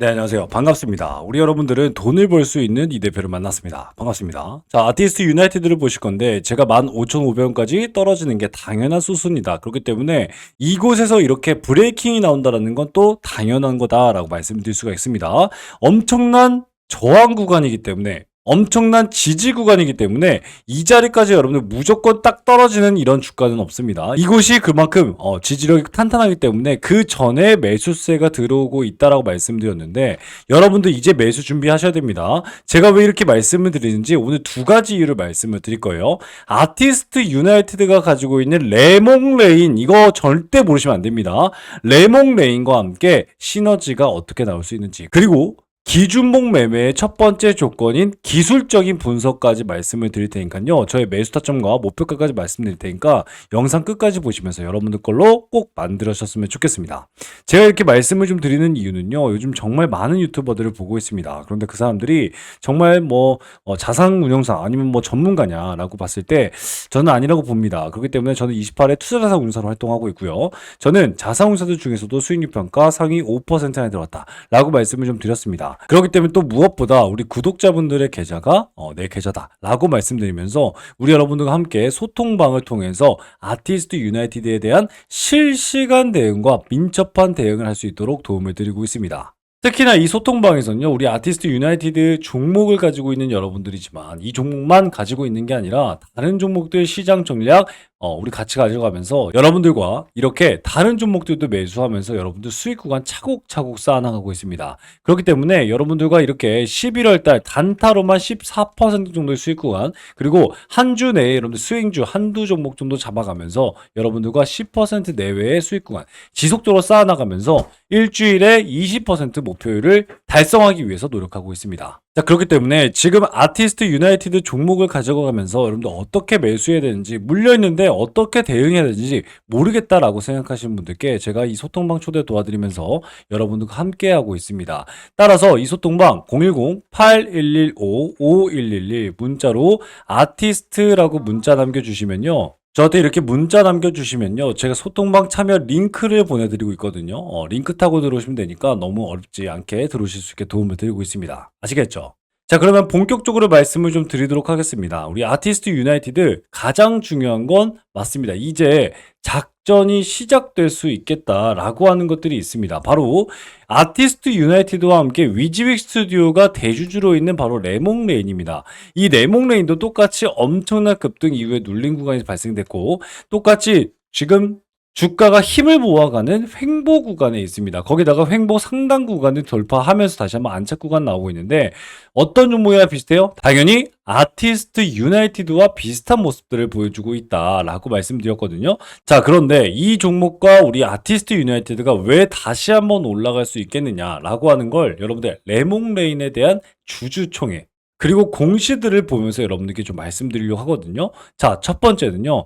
네, 안녕하세요. 반갑습니다. 우리 여러분들은 돈을 벌 수 있는 이 대표를 만났습니다. 반갑습니다. 자, 아티스트 유나이티드를 보실 건데 제가 15,500원까지 떨어지는 게 당연한 수순이다. 그렇기 때문에 이곳에서 이렇게 브레이킹이 나온다는 건 또 당연한 거다라고 말씀드릴 수가 있습니다. 엄청난 저항 구간이기 때문에 엄청난 지지 구간이기 때문에 이 자리까지 여러분들 무조건 딱 떨어지는 이런 주가는 없습니다. 이곳이 그만큼 어, 지지력이 탄탄하기 때문에 그 전에 매수세가 들어오고 있다라고 말씀드렸는데 여러분들 이제 매수 준비하셔야 됩니다. 제가 왜 이렇게 말씀을 드리는지 오늘 두 가지 이유를 말씀을 드릴 거예요. 아티스트 유나이티드가 가지고 있는 레몽 레인 이거 절대 모르시면 안 됩니다. 레몽 레인과 함께 시너지가 어떻게 나올 수 있는지 그리고 기준목 매매의 첫 번째 조건인 기술적인 분석까지 말씀을 드릴 테니까요. 저의 매수 타점과 목표가까지 말씀드릴 테니까 영상 끝까지 보시면서 여러분들 걸로 꼭 만들으셨으면 좋겠습니다. 제가 이렇게 말씀을 좀 드리는 이유는요. 요즘 정말 많은 유튜버들을 보고 있습니다. 그런데 그 사람들이 정말 뭐 어, 자산 운용사 아니면 뭐 전문가냐라고 봤을 때 저는 아니라고 봅니다. 그렇기 때문에 저는 28회 투자자산 운용사로 활동하고 있고요. 저는 자산 운용사들 중에서도 수익률 평가 상위 5% 안에 들어왔다라고 말씀을 좀 드렸습니다. 그렇기 때문에 또 무엇보다 우리 구독자분들의 계좌가 어, 내 계좌다라고 말씀드리면서 우리 여러분들과 함께 소통방을 통해서 아티스트 유나이티드에 대한 실시간 대응과 민첩한 대응을 할 수 있도록 도움을 드리고 있습니다. 특히나 이 소통방에서는요, 우리 아티스트 유나이티드 종목을 가지고 있는 여러분들이지만 이 종목만 가지고 있는 게 아니라 다른 종목들 시장 전략, 어, 우리 같이 가져가면서 여러분들과 이렇게 다른 종목들도 매수하면서 여러분들 수익 구간 차곡차곡 쌓아나가고 있습니다. 그렇기 때문에 여러분들과 이렇게 11월 달 단타로만 14% 정도의 수익 구간, 그리고 한 주 내에 여러분들 수익주 한두 종목 정도 잡아가면서 여러분들과 10% 내외의 수익 구간 지속적으로 쌓아나가면서 일주일에 20% 목표율을 달성하기 위해서 노력하고 있습니다. 자, 그렇기 때문에 지금 아티스트 유나이티드 종목을 가져가면서 여러분들 어떻게 매수해야 되는지 물려있는데 어떻게 대응해야 되는지 모르겠다라고 생각하시는 분들께 제가 이 소통방 초대 도와드리면서 여러분들과 함께 하고 있습니다. 따라서 이 소통방 010-8115-5111 문자로 아티스트라고 문자 남겨주시면요. 저한테 이렇게 문자 남겨주시면요. 제가 소통방 참여 링크를 보내드리고 있거든요. 어, 링크 타고 들어오시면 되니까 너무 어렵지 않게 들어오실 수 있게 도움을 드리고 있습니다. 아시겠죠? 자, 그러면 본격적으로 말씀을 좀 드리도록 하겠습니다. 우리 아티스트 유나이티드 가장 중요한 건 맞습니다. 이제 작전이 시작될 수 있겠다라고 하는 것들이 있습니다. 바로 아티스트 유나이티드와 함께 위즈윅 스튜디오가 대주주로 있는 바로 레몽 레인입니다. 이 레몽 레인도 똑같이 엄청난 급등 이후에 눌린 구간이 발생됐고 똑같이 지금 주가가 힘을 모아가는 횡보 구간에 있습니다. 거기다가 횡보 상단 구간을 돌파하면서 다시 한번 안착 구간 나오고 있는데 어떤 종목이랑 비슷해요? 당연히 아티스트 유나이티드와 비슷한 모습들을 보여주고 있다라고 말씀드렸거든요. 자, 그런데 이 종목과 우리 아티스트 유나이티드가 왜 다시 한번 올라갈 수 있겠느냐라고 하는 걸 여러분들 레몽레인에 대한 주주총회 그리고 공시들을 보면서 여러분들께 좀 말씀드리려고 하거든요. 자, 첫 번째는요.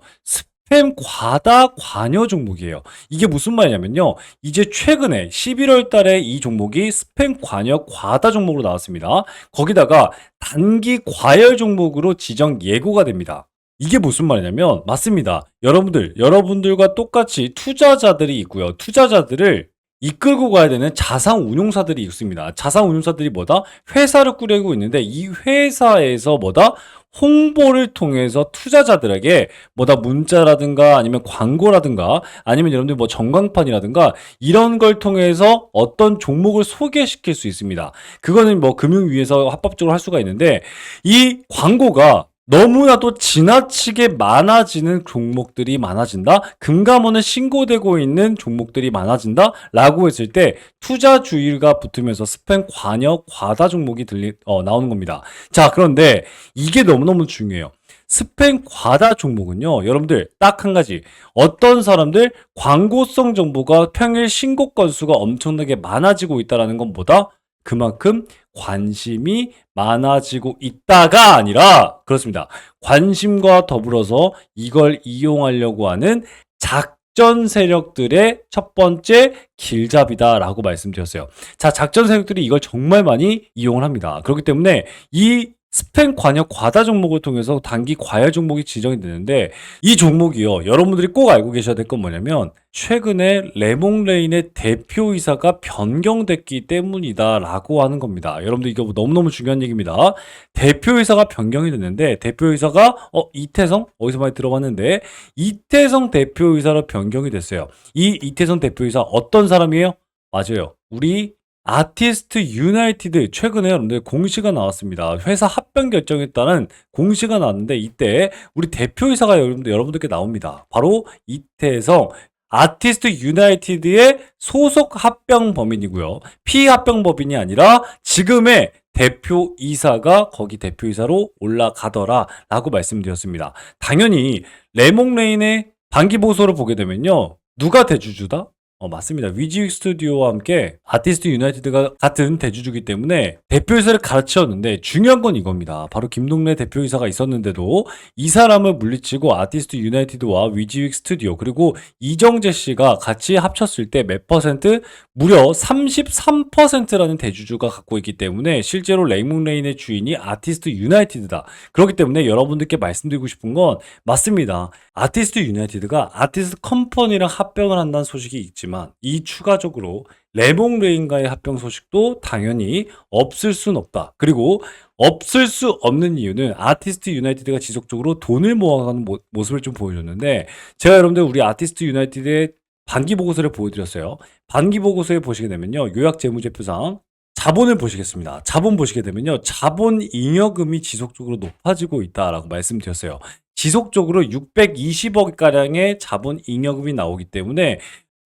스팸 과다 관여 종목이에요. 이게 무슨 말이냐면요. 이제 최근에 11월 달에 이 종목이 스팸 관여 과다 종목으로 나왔습니다. 거기다가 단기 과열 종목으로 지정 예고가 됩니다. 이게 무슨 말이냐면 맞습니다. 여러분들, 여러분들과 똑같이 투자자들이 있고요. 투자자들을 이끌고 가야 되는 자산 운용사들이 있습니다. 자산 운용사들이 뭐다? 회사를 꾸리고 있는데 이 회사에서 뭐다? 홍보를 통해서 투자자들에게 뭐다 문자라든가 아니면 광고라든가 아니면 여러분들 뭐 전광판이라든가 이런 걸 통해서 어떤 종목을 소개시킬 수 있습니다. 그거는 뭐 금융위에서 합법적으로 할 수가 있는데 이 광고가 너무나도 지나치게 많아지는 종목들이 많아진다. 금감원은 신고되고 있는 종목들이 많아진다. 라고 했을 때 투자 주의가 붙으면서 스팸 관여 과다 종목이 들리, 어, 나오는 겁니다. 자, 그런데 이게 너무너무 중요해요. 스팸 과다 종목은요, 여러분들 딱 한 가지. 어떤 사람들 광고성 정보가 평일 신고 건수가 엄청나게 많아지고 있다라는 건 뭐다? 그만큼 관심이 많아지고 있다가 아니라 그렇습니다. 관심과 더불어서 이걸 이용하려고 하는 작전 세력들의 첫 번째 길잡이다라고 말씀드렸어요. 자, 작전 세력들이 이걸 정말 많이 이용을 합니다. 그렇기 때문에 이 스팸 관여 과다 종목을 통해서 단기 과열 종목이 지정이 되는데 이 종목이요. 여러분들이 꼭 알고 계셔야 될 건 뭐냐면 최근에 레몽레인의 대표이사가 변경됐기 때문이다라고 하는 겁니다. 여러분들 이거 너무너무 중요한 얘기입니다. 대표이사가 변경이 됐는데 대표이사가 어 이태성 어디서 많이 들어봤는데 이태성 대표이사로 변경이 됐어요. 이 이태성 대표이사 어떤 사람이에요? 맞아요. 우리 아티스트 유나이티드 최근에 여러분들 공시가 나왔습니다. 회사 합병 따른 공시가 나왔는데 이때 우리 대표이사가 여러분들 여러분들께 나옵니다. 바로 이태성 아티스트 유나이티드의 소속 합병 법인이고요. 피합병 법인이 아니라 지금의 대표 이사가 거기 대표 이사로 올라가더라라고 말씀드렸습니다. 당연히 레몽레인의 반기 보고서를 보게 되면요. 누가 대주주다? 어, 맞습니다. 위지윅 스튜디오와 함께 아티스트 유나이티드가 같은 대주주기 때문에 대표이사를 가르치었는데 중요한 건 이겁니다. 바로 김동래 대표이사가 있었는데도 이 사람을 물리치고 아티스트 유나이티드와 위지윅 스튜디오 그리고 이정재 씨가 같이 합쳤을 때 몇 퍼센트? 무려 33%라는 대주주가 갖고 있기 때문에 실제로 레이몽레인의 주인이 아티스트 유나이티드다. 그렇기 때문에 여러분들께 말씀드리고 싶은 건 맞습니다. 아티스트 유나이티드가 아티스트 컴퍼니랑 합병을 한다는 소식이 있지만 이 추가적으로 레몽 레인과의 합병 소식도 당연히 없을 순 없다. 그리고 없을 수 없는 이유는 아티스트 유나이티드가 지속적으로 돈을 모아가는 모, 모습을 좀 보여줬는데 제가 여러분들 우리 아티스트 유나이티드의 반기 보고서를 보여드렸어요. 반기 보고서에 보시게 되면요. 요약 재무제표상 자본을 보시겠습니다. 자본 보시게 되면요. 자본 잉여금이 지속적으로 높아지고 있다라고 말씀드렸어요. 지속적으로 620억 가량의 자본 잉여금이 나오기 때문에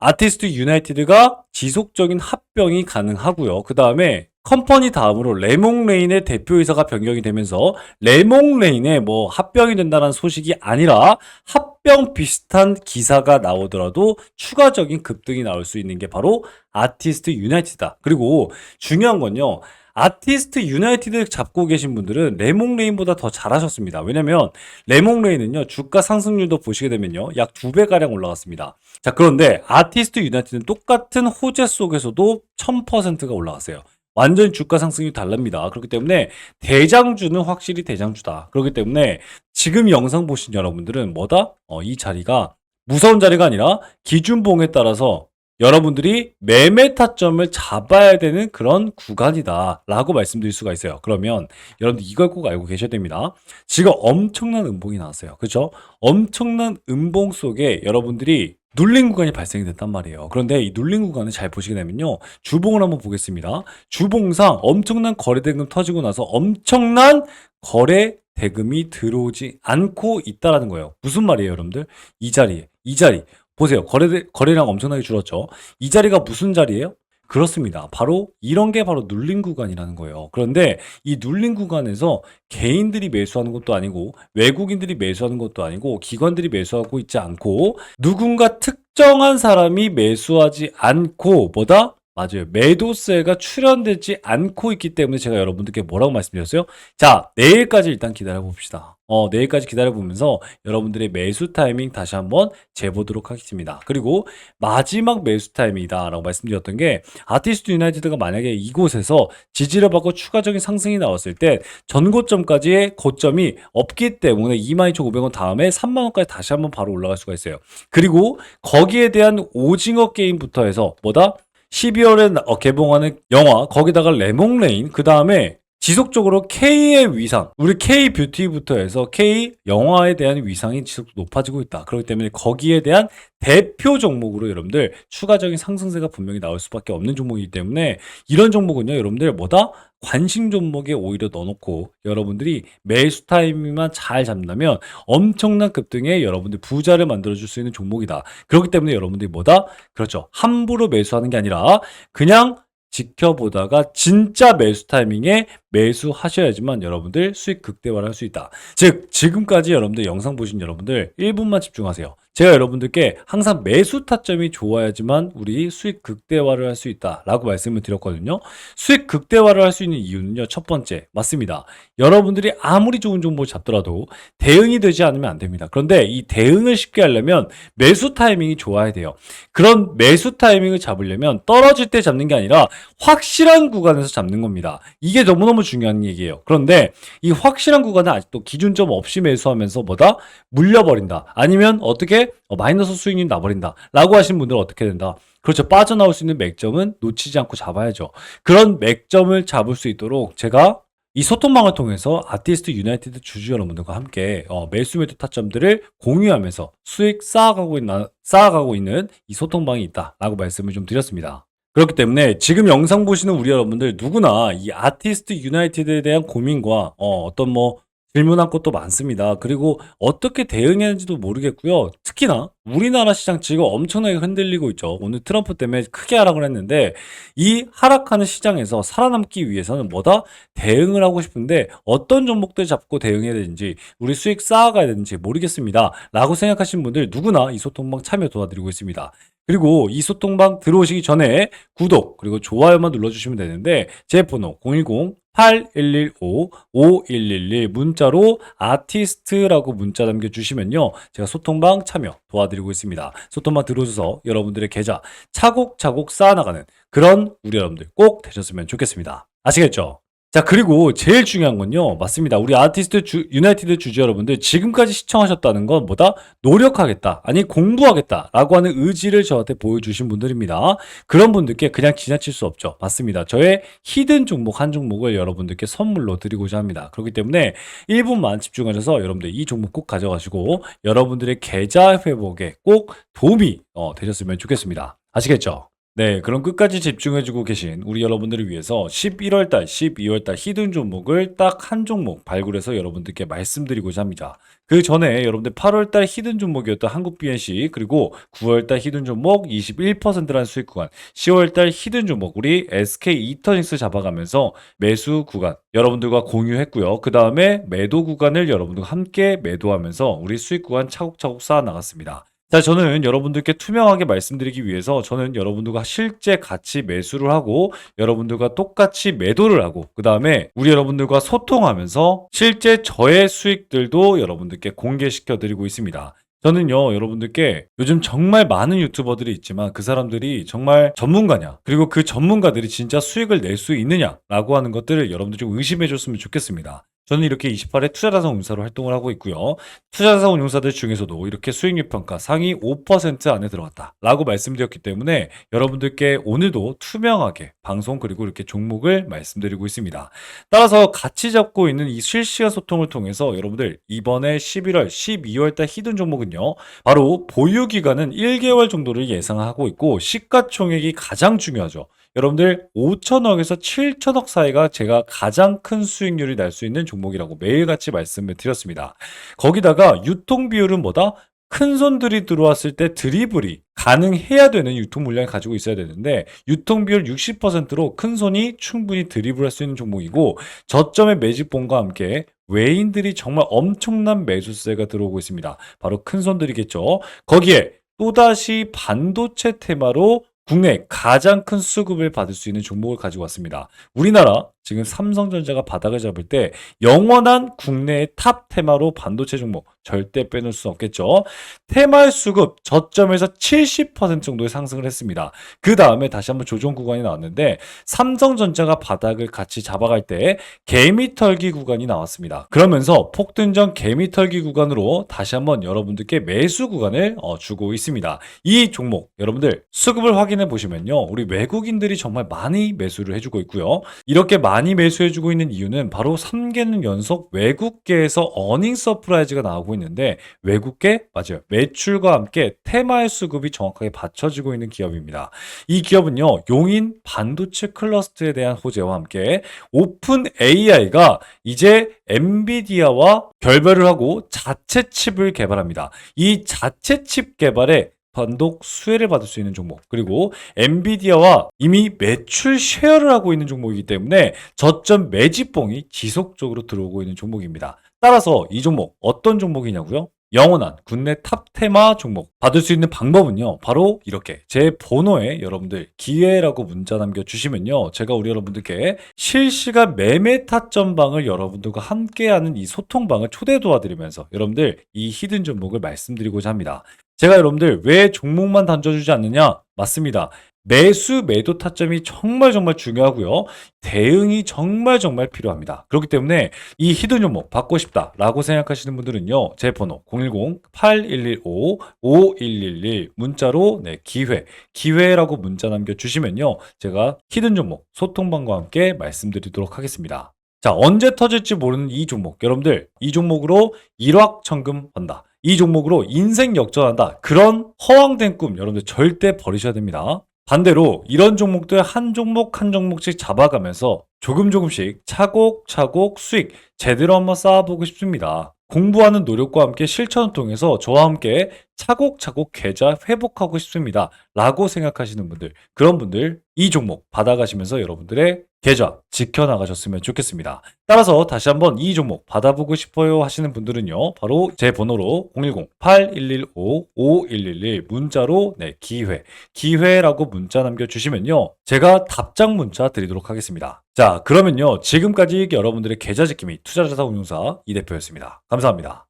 아티스트 유나이티드가 지속적인 합병이 가능하고요. 그 다음에 컴퍼니 다음으로 레몽레인의 대표이사가 변경이 되면서 레몽레인의 뭐 합병이 된다는 소식이 아니라 합병 비슷한 기사가 나오더라도 추가적인 급등이 나올 수 있는 게 바로 아티스트 유나이티드다. 그리고 중요한 건요. 아티스트 유나이티드 잡고 계신 분들은 레몽레인보다 더 잘하셨습니다. 왜냐면 레몽레인은요 주가 상승률도 보시게 되면요 약 두 배 가량 올라갔습니다. 자 그런데 아티스트 유나이티드는 똑같은 호재 속에서도 1000%가 올라갔어요. 완전 주가 상승이 달랍니다. 그렇기 때문에 대장주는 확실히 대장주다. 그렇기 때문에 지금 영상 보신 여러분들은 뭐다? 어, 이 자리가 무서운 자리가 아니라 기준봉에 따라서 여러분들이 매매 타점을 잡아야 되는 그런 구간이다 라고 말씀드릴 수가 있어요. 그러면 여러분들 이걸 꼭 알고 계셔야 됩니다. 지금 엄청난 음봉이 나왔어요. 그렇죠? 엄청난 음봉 속에 여러분들이 눌린 구간이 발생이 됐단 말이에요. 그런데 이 눌린 구간을 잘 보시게 되면요. 주봉을 한번 보겠습니다. 주봉상 엄청난 거래 대금 터지고 나서 엄청난 거래 대금이 들어오지 않고 있다라는 거예요. 무슨 말이에요, 여러분들? 이 자리에, 이 자리. 보세요. 거래, 거래량 엄청나게 줄었죠. 이 자리가 무슨 자리예요? 그렇습니다. 바로 이런 게 바로 눌린 구간이라는 거예요. 그런데 이 눌린 구간에서 개인들이 매수하는 것도 아니고 외국인들이 매수하는 것도 아니고 기관들이 매수하고 있지 않고 누군가 특정한 사람이 매수하지 않고 뭐다? 맞아요. 매도세가 출현되지 않고 있기 때문에 제가 여러분들께 뭐라고 말씀드렸어요? 자, 내일까지 일단 기다려 봅시다. 어, 내일까지 기다려 보면서 여러분들의 매수 타이밍 다시 한번 재보도록 하겠습니다. 그리고 마지막 매수 타이밍이다라고 말씀드렸던 게 아티스트 유나이티드가 만약에 이곳에서 지지를 받고 추가적인 상승이 나왔을 때 전고점까지의 고점이 없기 때문에 22,500원 다음에 3만원까지 다시 한번 바로 올라갈 수가 있어요. 그리고 거기에 대한 오징어 게임부터 해서 뭐다? 12월에 어, 개봉하는 영화 거기다가 레몽레인 그 다음에 지속적으로 K의 위상, 우리 K 뷰티부터 해서 K 영화에 대한 위상이 지속 높아지고 있다. 그렇기 때문에 거기에 대한 대표 종목으로 여러분들 추가적인 상승세가 분명히 나올 수밖에 없는 종목이기 때문에 이런 종목은요, 여러분들 뭐다? 관심 종목에 오히려 넣어놓고 여러분들이 매수 타이밍만 잘 잡는다면 엄청난 급등에 여러분들 부자를 만들어줄 수 있는 종목이다. 그렇기 때문에 여러분들이 뭐다? 그렇죠. 함부로 매수하는 게 아니라 그냥 지켜보다가 진짜 매수 타이밍에 매수하셔야지만 여러분들 수익 극대화를 할 수 있다. 즉 지금까지 여러분들 영상 보신 여러분들 1분만 집중하세요. 제가 여러분들께 항상 매수 타점이 좋아야지만 우리 수익 극대화를 할 수 있다라고 말씀을 드렸거든요. 수익 극대화를 할 수 있는 이유는요. 첫 번째 맞습니다. 여러분들이 아무리 좋은 정보 잡더라도 대응이 되지 않으면 안 됩니다. 그런데 이 대응을 쉽게 하려면 매수 타이밍이 좋아야 돼요. 그런 매수 타이밍을 잡으려면 떨어질 때 잡는 게 아니라 확실한 구간에서 잡는 겁니다. 이게 너무너무 너무너무 중요한 얘기예요. 그런데 이 확실한 구간은 아직도 기준점 없이 매수하면서 뭐다? 물려버린다. 아니면 어떻게 어, 마이너스 수익률 나버린다. 라고 하신 분들은 어떻게 된다? 그렇죠. 빠져나올 수 있는 맥점은 놓치지 않고 잡아야죠. 그런 맥점을 잡을 수 있도록 제가 이 소통망을 통해서 아티스트 유나이티드 주주 여러분들과 함께 어, 매수 매도 타점들을 공유하면서 수익 쌓아가고 있는, 쌓아가고 있는 이 소통방이 있다라고 말씀을 좀 드렸습니다. 그렇기 때문에 지금 영상 보시는 우리 여러분들 누구나 이 아티스트 유나이티드에 대한 고민과 어, 어떤 뭐 질문할 것도 많습니다. 그리고 어떻게 대응해야 하는지도 모르겠고요. 특히나 우리나라 시장 지금 엄청나게 흔들리고 있죠. 오늘 트럼프 때문에 크게 하락을 했는데 이 하락하는 시장에서 살아남기 위해서는 뭐다? 대응을 하고 싶은데 어떤 종목들 잡고 대응해야 되는지 우리 수익 쌓아가야 되는지 모르겠습니다. 라고 생각하시는 분들 누구나 이 소통방 참여 도와드리고 있습니다. 그리고 이 소통방 들어오시기 전에 구독 그리고 좋아요만 눌러주시면 되는데 제 번호 010 8115-5111 문자로 아티스트라고 문자 남겨주시면요. 제가 소통방 참여 도와드리고 있습니다. 소통방 들어오셔서 여러분들의 계좌 차곡차곡 쌓아나가는 그런 우리 여러분들 꼭 되셨으면 좋겠습니다. 아시겠죠? 자, 그리고 제일 중요한 건요. 맞습니다. 우리 아티스트 주, 유나이티드 주주 여러분들 지금까지 시청하셨다는 건 뭐다? 노력하겠다. 아니, 공부하겠다. 라고 하는 의지를 저한테 보여주신 분들입니다. 그런 분들께 그냥 지나칠 수 없죠. 맞습니다. 저의 히든 종목 한 종목을 여러분들께 선물로 드리고자 합니다. 그렇기 때문에 1분만 집중하셔서 여러분들 이 종목 꼭 가져가시고 여러분들의 계좌 회복에 꼭 도움이 어, 되셨으면 좋겠습니다. 아시겠죠? 네, 그럼 끝까지 집중해주고 계신 우리 여러분들을 위해서 11월달, 12월달 히든 종목을 딱 한 종목 발굴해서 여러분들께 말씀드리고자 합니다. 그 전에 여러분들 8월달 히든 종목이었던 한국 BNC 그리고 9월달 히든 종목 21%라는 수익 구간, 10월달 히든 종목 우리 SK 이터닉스 잡아가면서 매수 구간 여러분들과 공유했고요. 그 다음에 매도 구간을 여러분들과 함께 매도하면서 우리 수익 구간 차곡차곡 쌓아 나갔습니다. 자, 저는 여러분들께 투명하게 말씀드리기 위해서 저는 여러분들과 실제 같이 매수를 하고 여러분들과 똑같이 매도를 하고 그 다음에 우리 여러분들과 소통하면서 실제 저의 수익들도 여러분들께 공개시켜 드리고 있습니다. 저는요, 여러분들께 요즘 정말 많은 유튜버들이 있지만 그 사람들이 정말 전문가냐, 그리고 그 전문가들이 진짜 수익을 낼 수 있느냐라고 하는 것들을 여러분들 좀 의심해 줬으면 좋겠습니다. 저는 이렇게 28회 투자자산 운용사로 활동을 하고 있고요. 투자자산 운용사들 중에서도 이렇게 수익률 평가 상위 5% 안에 들어갔다. 라고 말씀드렸기 때문에 여러분들께 오늘도 투명하게 방송 그리고 이렇게 종목을 말씀드리고 있습니다. 따라서 같이 잡고 있는 이 실시간 소통을 통해서 여러분들 이번에 11월, 12월 달 히든 종목은요. 바로 보유 기간은 1개월 정도를 예상하고 있고 시가총액이 가장 중요하죠. 여러분들 5천억에서 7천억 사이가 제가 가장 큰 수익률이 날 수 있는 종목이라고 매일같이 말씀을 드렸습니다. 거기다가 유통 비율은 뭐다? 큰 손들이 들어왔을 때 드리블이 가능해야 되는 유통 물량을 가지고 있어야 되는데 유통 비율 60%로 큰 손이 충분히 드리블할 수 있는 종목이고 저점의 매집봉과 함께 외인들이 정말 엄청난 매수세가 들어오고 있습니다. 바로 큰 손들이겠죠. 거기에 또다시 반도체 테마로 국내 가장 큰 수급을 받을 수 있는 종목을 가지고 왔습니다. 우리나라 지금 삼성전자가 바닥을 잡을 때 영원한 국내의 탑 테마로 반도체 종목 절대 빼놓을 수 없겠죠. 테마의 수급 저점에서 70% 정도의 상승을 했습니다. 그 다음에 다시 한번 조정 구간이 나왔는데 삼성전자가 바닥을 같이 잡아갈 때 개미털기 구간이 나왔습니다. 그러면서 폭등전 개미털기 구간으로 다시 한번 여러분들께 매수 구간을 어, 주고 있습니다. 이 종목 여러분들 수급을 확인해 보시면요. 우리 외국인들이 정말 많이 매수를 해주고 있고요. 이렇게 많이 매수해주고 있는 이유는 바로 3개는 연속 외국계에서 어닝 서프라이즈가 나오고 있는데 외국계 맞아요 매출과 함께 테마의 수급이 정확하게 받쳐지고 있는 기업입니다. 이 기업은요 용인 반도체 클러스터에 대한 호재와 함께 오픈 AI가 이제 엔비디아와 결별을 하고 자체 칩을 개발합니다. 이 자체 칩 개발에 단독 수혜를 받을 수 있는 종목 그리고 엔비디아와 이미 매출 쉐어를 하고 있는 종목이기 때문에 저점 매집봉이 지속적으로 들어오고 있는 종목입니다. 따라서 이 종목 어떤 종목이냐고요? 영원한 국내 탑 테마 종목 받을 수 있는 방법은요 바로 이렇게 제 번호에 여러분들 기회라고 문자 남겨주시면요 제가 우리 여러분들께 실시간 매매 타점방을 여러분들과 함께하는 이 소통방을 초대 도와드리면서 여러분들 이 히든 종목을 말씀드리고자 합니다 제가 여러분들 왜 종목만 던져주지 않느냐? 맞습니다. 매수 매도 타점이 정말 정말 중요하고요. 대응이 정말 정말 필요합니다. 그렇기 때문에 이 히든 종목 받고 싶다라고 생각하시는 분들은요. 제 번호 010-8115-5111 문자로 네, 기회, 기회라고 문자 남겨 주시면요. 제가 히든 종목 소통방과 함께 말씀드리도록 하겠습니다. 자, 언제 터질지 모르는 이 종목. 여러분들, 이 종목으로 일확천금 번다. 이 종목으로 인생 역전한다. 그런 허황된 꿈 여러분들 절대 버리셔야 됩니다. 반대로 이런 종목들 한 종목 한 종목씩 잡아가면서 조금 조금씩 차곡차곡 수익 제대로 한번 쌓아보고 싶습니다. 공부하는 노력과 함께 실천을 통해서 저와 함께 차곡차곡 계좌 회복하고 싶습니다. 라고 생각하시는 분들, 그런 분들 이 종목 받아가시면서 여러분들의 계좌 지켜나가셨으면 좋겠습니다. 따라서 다시 한번 이 종목 받아보고 싶어요 하시는 분들은요. 바로 제 번호로 010-8115-5111 문자로 네, 기회, 기회라고 문자 남겨주시면요. 제가 답장 문자 드리도록 하겠습니다. 자, 그러면요. 지금까지 여러분들의 계좌 지킴이 투자자사 운용사 이 대표였습니다. 감사합니다.